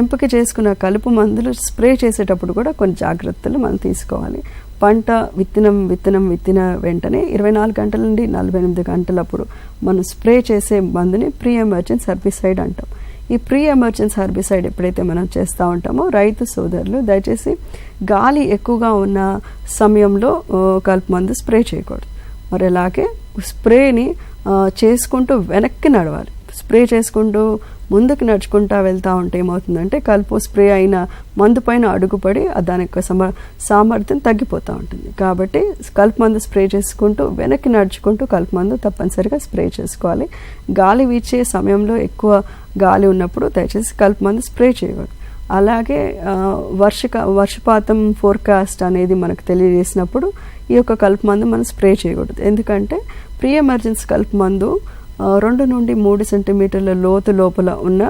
ఎంపిక చేసుకున్న కలుపు మందులు స్ప్రే చేసేటప్పుడు కూడా కొన్ని జాగ్రత్తలు మనం తీసుకోవాలి. పంట విత్తనం విత్తనం విత్తిన వెంటనే ఇరవై నాలుగు గంటల నుండి నలభై ఎనిమిది గంటలప్పుడు మనం స్ప్రే చేసే మందుని ప్రీ ఎమర్జెన్స్ హెర్బిసైడ్ అంటాం. ఈ ప్రీ ఎమర్జెన్స్ హెర్బిసైడ్ ఎప్పుడైతే మనం చేస్తూ ఉంటామో రైతు సోదరులు దయచేసి గాలి ఎక్కువగా ఉన్న సమయంలో కలుపు మందు స్ప్రే చేయకూడదు. మరి అలాగే స్ప్రేని చేసుకుంటూ వెనక్కి నడవాలి. స్ప్రే చేసుకుంటూ ముందుకు నడుచుకుంటా వెళ్తూ ఉంటే ఏమవుతుందంటే కలుపు స్ప్రే అయిన మందు పైన అడుగుపడి దాని యొక్క సమ సామర్థ్యం తగ్గిపోతూ ఉంటుంది. కాబట్టి కలుపు మందు స్ప్రే చేసుకుంటూ వెనక్కి నడుచుకుంటూ కలుపు మందు తప్పనిసరిగా స్ప్రే చేసుకోవాలి. గాలి వీచే సమయంలో ఎక్కువ గాలి ఉన్నప్పుడు దయచేసి కలుపు మందు స్ప్రే చేయకూడదు అలాగే వర్షక వర్షపాతం ఫోర్కాస్ట్ అనేది మనకు తెలియజేసినప్పుడు ఈ యొక్క కలుపు మందు మనం స్ప్రే చేయకూడదు. ఎందుకంటే ప్రీ ఎమర్జెన్సీ కలుపు మందు రెండు నుండి మూడు సెంటీమీటర్ల లోతు లోపల ఉన్న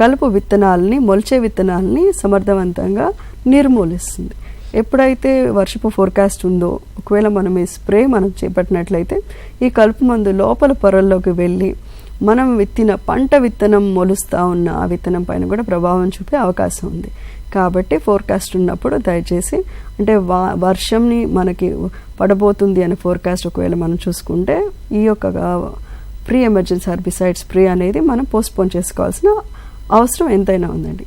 కలుపు విత్తనాలని మొలిచే విత్తనాలని సమర్థవంతంగా నిర్మూలిస్తుంది. ఎప్పుడైతే వర్షపు ఫోర్కాస్ట్ ఉందో ఒకవేళ మనం ఈ స్ప్రే మనం చేపట్టినట్లయితే ఈ కలుపు మందు లోపల పొరల్లోకి వెళ్ళి మనం విత్తిన పంట విత్తనం మొలుస్తూ ఉన్న ఆ విత్తనం పైన కూడా ప్రభావం చూపే అవకాశం ఉంది. కాబట్టి ఫోర్కాస్ట్ ఉన్నప్పుడు దయచేసి అంటే వా వర్షంని మనకి పడబోతుంది అనే ఫోర్కాస్ట్ ఒకవేళ మనం చూసుకుంటే ఈ యొక్క ప్రీ ఎమర్జెన్సీ హెర్బిసైడ్ స్ప్రే అనేది మనం పోస్ట్పోన్ చేసుకోవాల్సిన అవసరం ఎంతైనా ఉందండి.